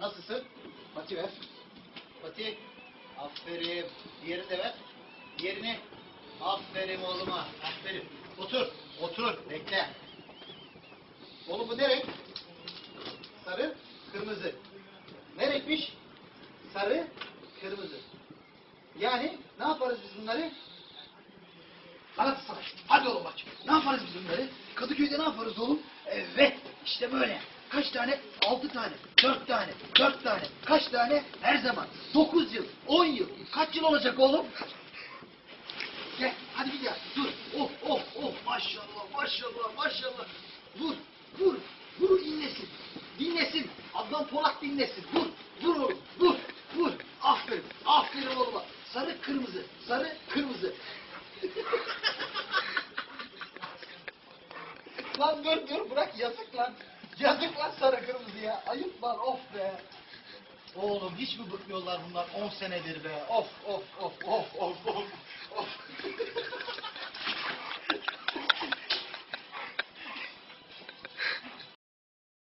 Nasılsın? Pati ver. Pati. Aferin. Diğerini de ver. Diğerini. Aferin oğluma. Aferin. Otur. Otur. Bekle. Oğlum bu ne renk? Sarı, kırmızı. Ne renkmiş? Sarı, kırmızı. Yani ne yaparız biz bunları? Galatasaray. Hadi oğlum bak. Ne yaparız biz bunları? Kadıköy'de ne yaparız oğlum? Evet. işte böyle. Kaç tane? Altı tane. Dört tane. Dört tane. Kaç tane? Her zaman. Dokuz yıl. On yıl. Kaç yıl olacak oğlum? Gel. Hadi bir daha. Dur. Oh oh oh. Maşallah maşallah maşallah. Vur. Vur. Vur dinlesin. Dinlesin. Adnan Polat dinlesin. Vur. Vur oğlum. Vur. Vur. Aferin. Aferin oğluma. Sarı kırmızı. Sarı kırmızı. lan dur dur bırak yazık lan. Yazık lan sarı kırmızı ya. Ayıp lan of be. Oğlum hiç mi bıkmıyorlar bunlar 10 senedir be? Of of of of of of.